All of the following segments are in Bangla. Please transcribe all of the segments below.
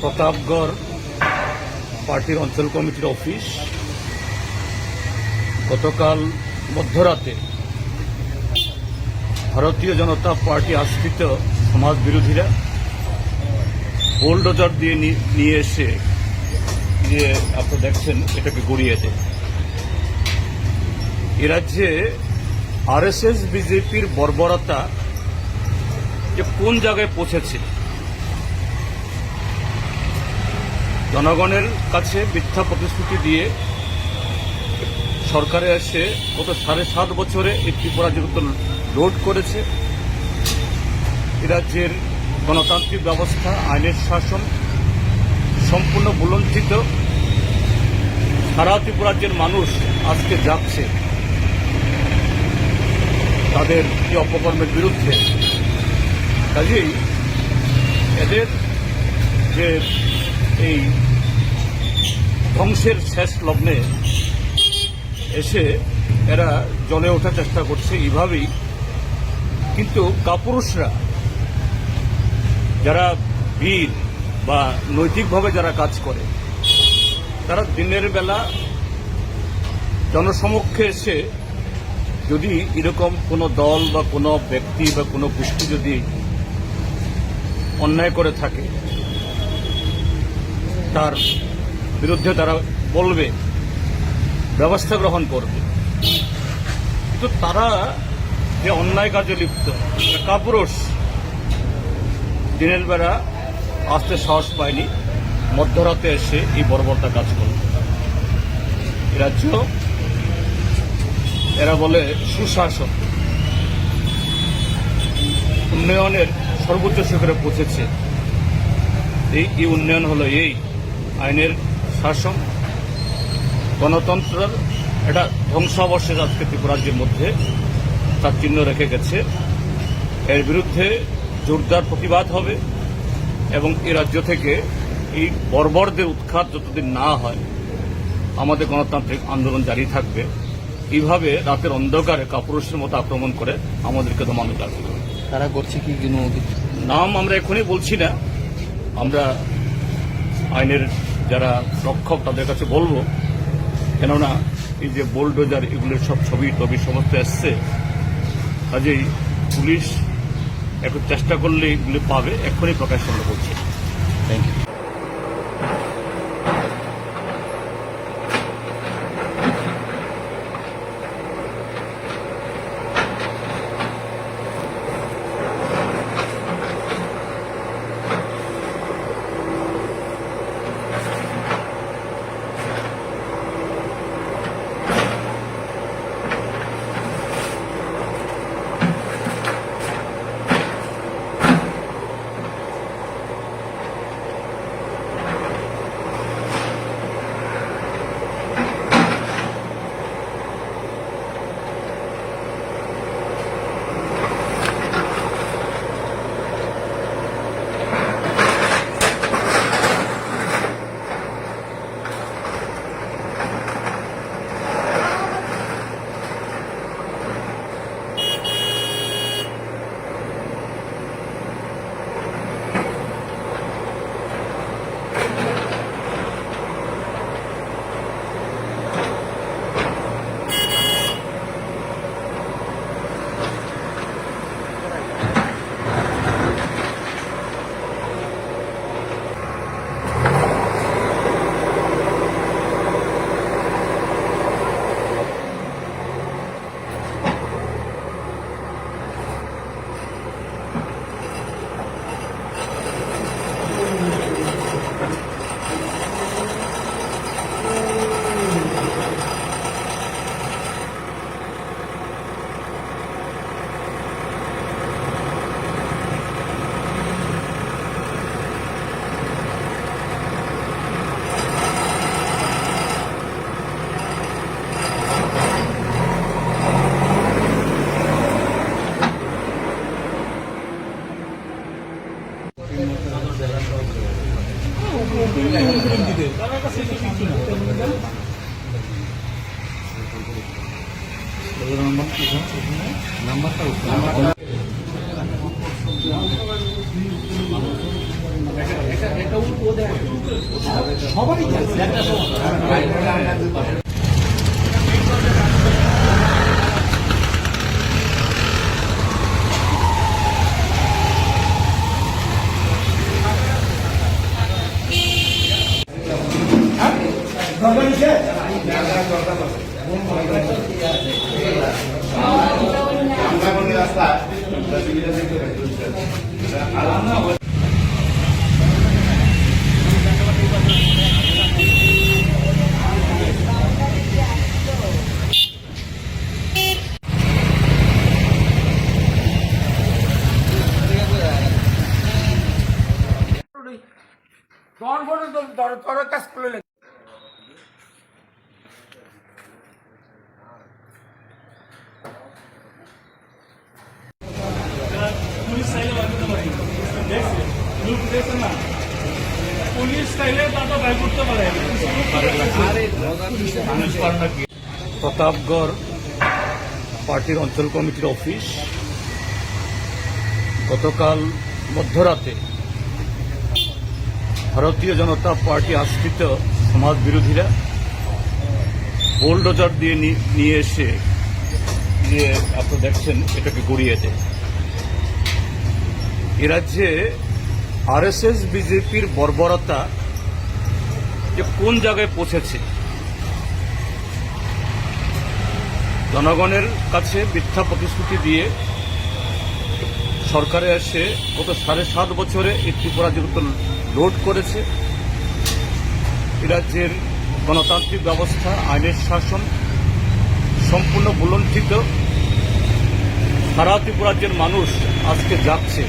প্রতাপগড় পার্টির অঞ্চল কমিটির অফিস। গতকাল মধ্যরাতে ভারতীয় জনতা পার্টি আশ্রিত সমাজ বিরোধীরা বোলডোজার দিয়ে নিয়ে এসে যে আপনারা দেখছেন, এটাকে গড়িয়ে দেয় এ রাজ্যে আরএসএস বিজেপির বর্বরতা যে কোন জায়গায় পৌঁছেছে, জনগণের কাছে মিথ্যা প্রতিশ্রুতি দিয়ে সরকারে এসে গত সাড়ে সাত বছরে এই ত্রিপুরা যেহেতু লোড করেছে রাজ্যের গণতান্ত্রিক ব্যবস্থা, আইনের শাসন সম্পূর্ণ বুলঞ্চিত সারা ত্রিপুরাজ্যের মানুষ আজকে যাচ্ছে। তাদের এই অপকর্মের বিরুদ্ধে। কাজেই এদের যে এই ধ্বংসের শেষ লগ্নে এসে এরা জলে ওঠার চেষ্টা করছে এইভাবেই। কিন্তু কাপুরুষরা, যারা বীর বা নৈতিকভাবে যারা কাজ করে, তারা দিনের বেলা জনসমক্ষে এসে যদি এরকম কোনো দল বা কোনো ব্যক্তি বা কোনো গোষ্ঠী যদি অন্যায় করে থাকে, তার বিরুদ্ধে তারা বলবে, ব্যবস্থা গ্রহণ করবে। কিন্তু তারা যে অন্যায় কাজে লিপ্ত কাপুরুষ, দিনের বেলা আসতে সাহস পায়নি, মধ্যরাতে এসে এই বর্বরতা কাজ করবে এ রাজ্য এরা বলে সুশাসন। উন্নয়নের সর্বোচ্চ শিখরে পৌঁছেছে। এই এই উন্নয়ন হলো এই আইনের শাসন? গণতন্ত্রের এটা ধ্বংসাবশেষ আজকে ত্রিপুরাজ্যের মধ্যে তার চিহ্ন রেখে গেছে। এর বিরুদ্ধে জোরদার প্রতিবাদ হবে এবং এ রাজ্য থেকে এই বর্বরদের উৎখাত যতদিন না হয়, আমাদের গণতান্ত্রিক আন্দোলন জারি থাকবে। এইভাবে রাতের অন্ধকারে কাপুরুষের মতো আক্রমণ করে আমাদেরকে দমানো যাবে। তারা করছে কি কোনো নাম আমরা এখনই বলছি না। আমরা আইনের যারা রক্ষক তাদের কাছে বলব কেননা এই যে বোলডোজার এগুলোর সব ছবি টবি সমস্ত এসছে। কাজেই পুলিশ একটু চেষ্টা করলে এগুলো পাবে এখনই প্রকাশ আমরা বলছি। থ্যাংক ইউ তোমার ফোনে তো তোর তোর কাজ করলে পুলিশ চাইলে বাঁধতে পারি দেখছে লোক দেখছে না প্রতাপগড় পার্টির অঞ্চল কমিটির অফিস গতকাল মধ্যরাতে ভারতীয় জনতা পার্টি আশ্রিত সমাজ বিরোধীরা বোলডোজার দিয়ে নিয়ে এসে দিয়ে আপনি দেখছেন এটাকে গড়িয়ে দেয়। এ রাজ্যে আরএসএস বিজেপির বর্বরতা যে কোন জায়গায় পৌঁছেছে? জনগণের কাছে মিথ্যা প্রতিশ্রুতি দিয়ে সরকারে এসে গত সাড়ে সাত বছরে এই ত্রিপুরা যেহেতু লোড করেছে। রাজ্যের গণতান্ত্রিক ব্যবস্থা, আইনের শাসন সম্পূর্ণ বুলণ্ঠিত সারা ত্রিপুরা রাজ্যের মানুষ আজকে যাচ্ছে।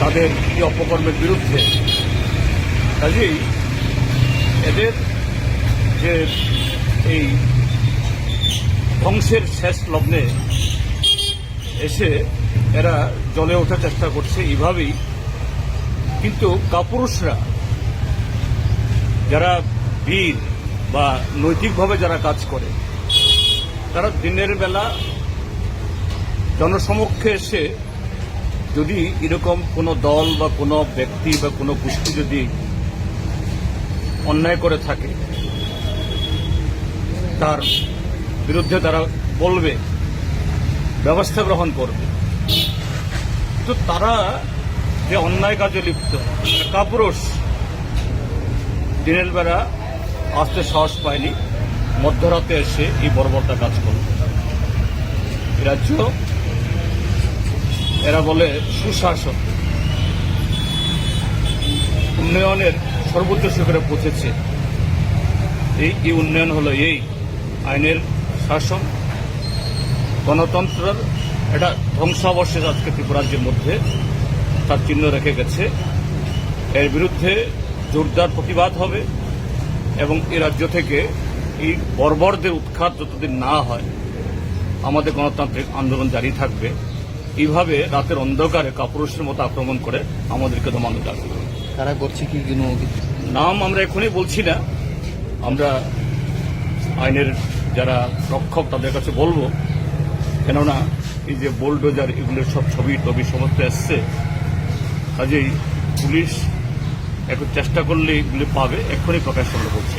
তাদের এই অপকর্মের বিরুদ্ধে। কাজেই এদের যে এই ধ্বংসের শেষ লগ্নে এসে এরা জলে ওঠার চেষ্টা করছে এইভাবেই। কিন্তু কাপুরুষরা, যারা বীর বা নৈতিকভাবে যারা কাজ করে, তারা দিনের বেলা জনসমক্ষে এসে যদি এরকম কোনো দল বা কোনো ব্যক্তি বা কোনো গোষ্ঠী যদি অন্যায় করে থাকে, তার বিরুদ্ধে তারা বলবে, ব্যবস্থা গ্রহণ করবে, তো তারা যে অন্যায় কাজে লিপ্ত কাপুরুষ দিনের বেলা আসতে সাহস পায়নি, মধ্যরাতে এসে এই বর্বরতা কাজ করবে এ রাজ্য এরা বলে সুশাসন। উন্নয়নের সর্বোচ্চ শিখরে পৌঁছেছে। এই এই উন্নয়ন হলো এই আইনের শাসন, গণতন্ত্রের এটা ধ্বংসাবশেষ আজকে ত্রিপুরাজ্যের মধ্যে তার চিহ্ন রেখে গেছে। এর বিরুদ্ধে জোরদার প্রতিবাদ হবে এবং এ রাজ্য থেকে এই বর্বরদের উৎখাত যতদিন না হয়, আমাদের গণতান্ত্রিক আন্দোলন জারি থাকবে। এইভাবে রাতের অন্ধকারে কাপুরুষের মতো আক্রমণ করে আমাদেরকে দমানো যাবে। কারা করছে কি নাম আমরা এখনই বলছি না। আমরা আইনের যারা রক্ষক তাদের কাছে বলব কেননা এই যে বোলডোজার এগুলোর সব ছবি টবি সমস্ত এসছে। কাজেই পুলিশ একটু চেষ্টা করলে এগুলি পাবে এক্ষুনি প্রকাশ আমরা বলছি।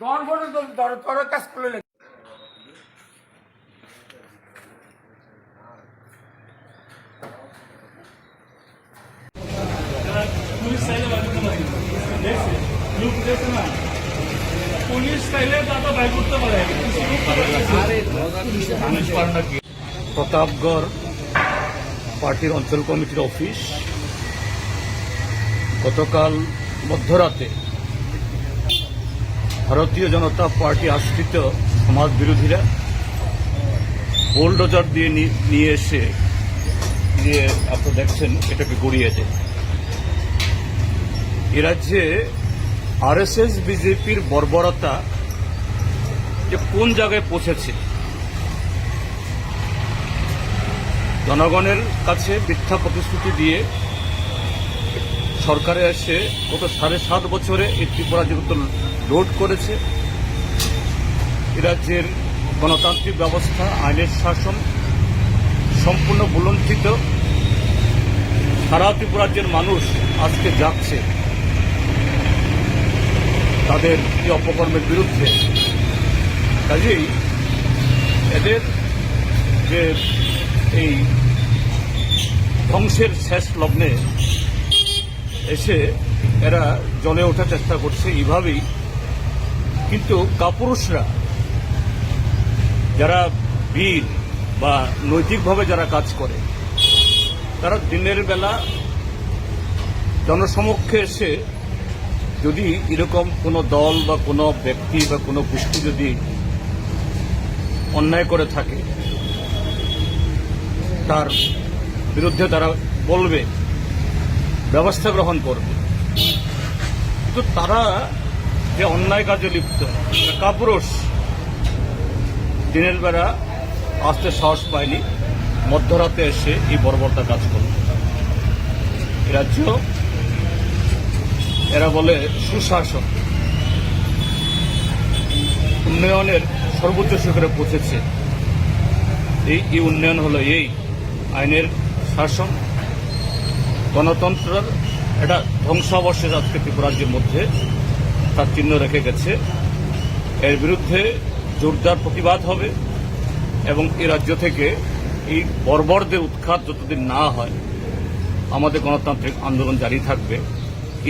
তখন পর্যন্ত তোর তোর কাজ করলে পুলিশ চাইলে বার করতে পারি দেখছি লুক দেখছে না পুলিশ চাইলে দাদা বাই করতে পারে কিছু লোক পারে। প্রতাপগড় পার্টির অঞ্চল কমিটির অফিস গতকাল মধ্যরাতে ভারতীয় জনতা পার্টি আশ্রিত সমাজ বিরোধীরা বোলডোজার দিয়ে নিয়ে এসে যে আপনারা দেখছেন, এটাকে গড়িয়ে দেয়। এ রাজ্যে আরএসএস, বিজেপির বর্বরতা যে কোন জায়গায় পৌঁছেছে। জনগণের কাছে মিথ্যা প্রতিশ্রুতি দিয়ে সরকারে এসে গত সাড়ে সাত বছরে এই ত্রিপুরা যেহেতু লোড করেছে রাজ্যের গণতান্ত্রিক ব্যবস্থা, আইনের শাসন সম্পূর্ণ বুলঞ্চিত সারা ত্রিপুরা রাজ্যের মানুষ আজকে যাচ্ছে তাদের এই অপকর্মের বিরুদ্ধে। কাজেই এদের যে এই ধ্বংসের শেষ লগ্নে এসে এরা জলে ওঠার চেষ্টা করছে এইভাবেই। কিন্তু কাপুরুষরা, যারা বীর বা নৈতিকভাবে যারা কাজ করে, তারা দিনের বেলা জনসমক্ষে এসে যদি এরকম কোনো দল বা কোনো ব্যক্তি বা কোনো গোষ্ঠী যদি অন্যায় করে থাকে। তার বিরুদ্ধে তারা বলবে, ব্যবস্থা গ্রহণ করবে। কিন্তু তারা যে অন্যায় কাজে লিপ্ত কাপুরুষ। দিনের বেলা আসতে সাহস পায়নি, মধ্যরাতে এসে এই বর্বরতা কাজ করল। রাজ্য, এরা বলে সুশাসন। উন্নয়নের সর্বোচ্চ শিখরে পৌঁছেছে। এই উন্নয়ন হলো এই আইনের শাসন। গণতন্ত্রের একটা ধ্বংসাবশেষ আজকে ত্রিপুরাজ্যের মধ্যে তার চিহ্ন রেখে গেছে। এর বিরুদ্ধে জোরদার প্রতিবাদ হবে এবং এই রাজ্য থেকে এই বর্বরদের উৎখাত যতদিন না হয়, আমাদের গণতান্ত্রিক আন্দোলন জারি থাকবে।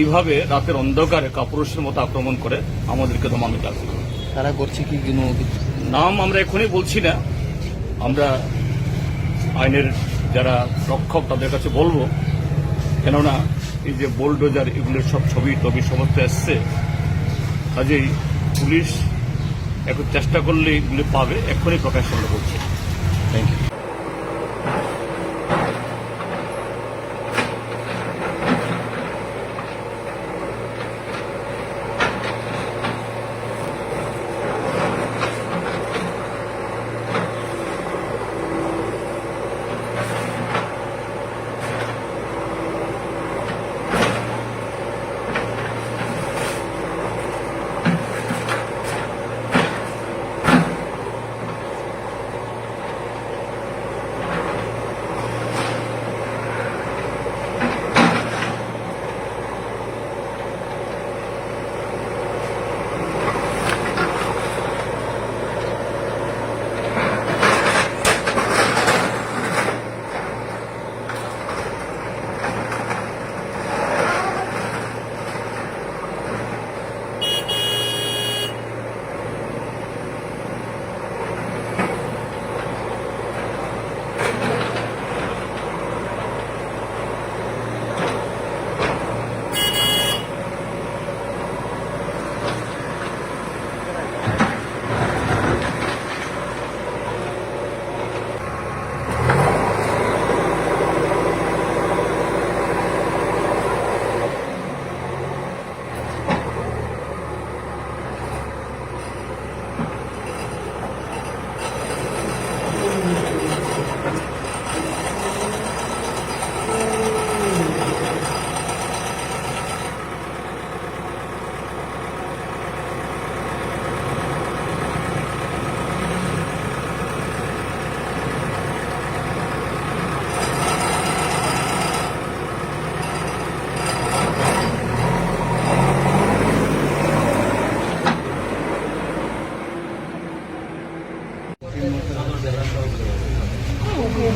এইভাবে রাতের অন্ধকারে কাপুরুষের মতো আক্রমণ করে আমাদেরকে দমানো যাবে। তারা করছে কি কোনো নাম আমরা এখনই বলছি না। আমরা আইনের যারা রক্ষক তাদের কাছে বলব কেননা এই যে বোলডোজার এগুলোর সব ছবি টবি সমস্ত এসছে কাজেই পুলিশ এখন চেষ্টা করলে এগুলো পাবে এখনই প্রকাশ আমরা বলছি। থ্যাংক ইউ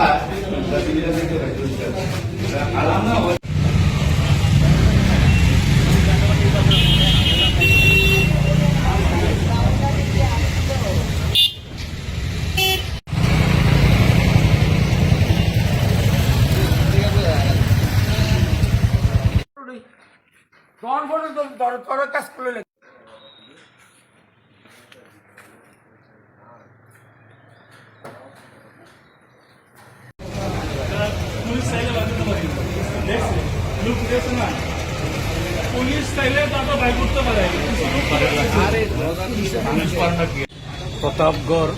কাছে তো কিছু না নাম্বারটা তখন পর্যন্ত তোর তোর কাজ করে লেগে পুলিশ চাইলে বাঁচাতে পারি না। দেখছে লুক দিয়েছে না পুলিশ চাইলে তাকে বাইর করতে পারে কিছু লোক করে। প্রতাপগড়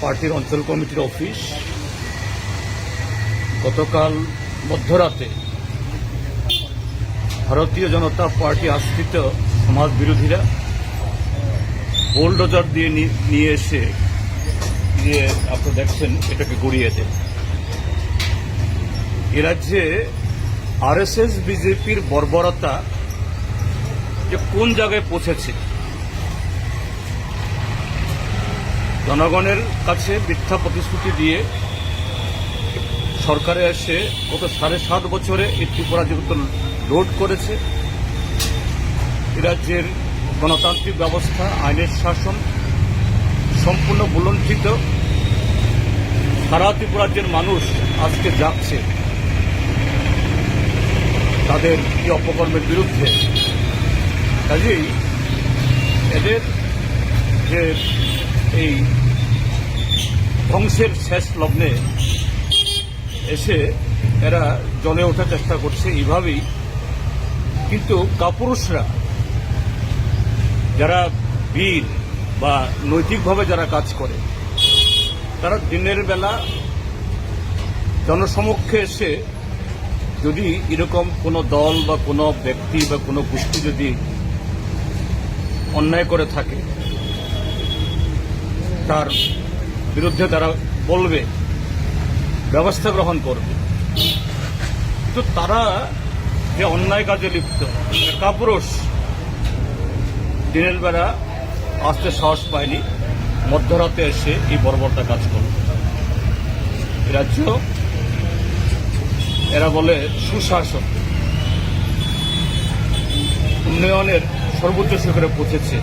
পার্টির অঞ্চল কমিটির অফিস গতকাল মধ্যরাতে ভারতীয় জনতা পার্টি আশ্রিত সমাজ বিরোধীরা বোলডোজার দিয়ে নিয়ে এসে যে আপনি দেখছেন, এটাকে গড়িয়ে দেন এ রাজ্যে আরএসএস, বিজেপির বর্বরতা যে কোন জায়গায় পৌঁছেছে জনগণের কাছে মিথ্যা প্রতিশ্রুতি দিয়ে সরকারে এসে গত সাড়ে সাত বছরে এই ত্রিপুরা যেহেতু লোড করেছে। রাজ্যের গণতান্ত্রিক ব্যবস্থা, আইনের শাসন সম্পূর্ণ বুলণ্ঠিত সারা ত্রিপুরাজ্যের মানুষ আজকে যাচ্ছে তাদের এই অপকর্মের বিরুদ্ধে। কাজেই এদের যে এই ধ্বংসের শেষ লগ্নে এসে এরা জলে ওঠার চেষ্টা করছে এইভাবেই। কিন্তু কাপুরুষরা, যারা বীর বা নৈতিকভাবে যারা কাজ করে, তারা দিনের বেলা জনসমক্ষে এসে যদি এরকম কোনো দল বা কোনো ব্যক্তি বা কোনো গোষ্ঠী যদি অন্যায় করে থাকে তার বিরুদ্ধে তারা বলবে, ব্যবস্থা গ্রহণ করবে। কিন্তু তারা যে অন্যায় কাজে লিপ্ত কাপুরুষ, দিনের বেলা আসতে সাহস পায়নি, মধ্যরাতে এসে এই বর্বরতা কাজ করল। রাজ্য, এরা বলে সুশাসন। উন্নয়নের সর্বোচ্চ শিখরে পৌঁছেছে।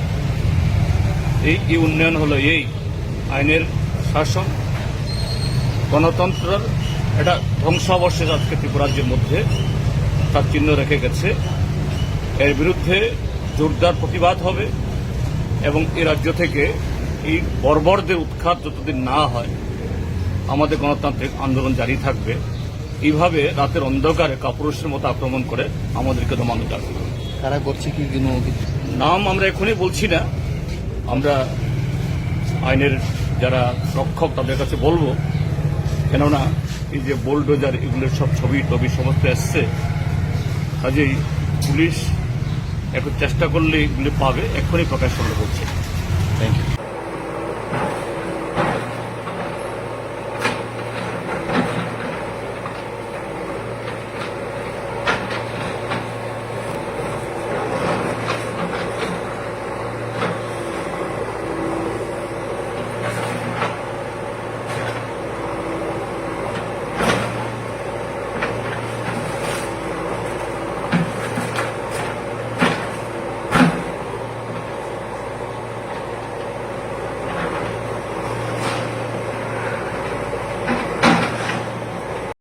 এই উন্নয়ন হলো এই। আইনের শাসন গণতন্ত্রের এটা ধ্বংসাবশেষ আজকে ত্রিপুরাজ্যের মধ্যে তার চিহ্ন রেখে গেছে। এর বিরুদ্ধে জোরদার প্রতিবাদ হবে এবং এ রাজ্য থেকে এই বর্বরদের উৎখাত যতদিন না হয় আমাদের গণতান্ত্রিক আন্দোলন জারি থাকবে। এইভাবে রাতের অন্ধকারে কাপুরুষের মতো আক্রমণ করে আমাদেরকে দমানো যাবে। কারা করছে কি নাম আমরা এখনই বলছি না। আমরা আইনের যারা রক্ষক তাদের কাছে বলব, কেননা এই যে বোলডোজার এগুলোর সব ছবি টবি সমস্ত এসছে। কাজেই পুলিশ এখন চেষ্টা করলে এগুলি পাবে, এক্ষুনি প্রকাশ করলে বলছে। Thank you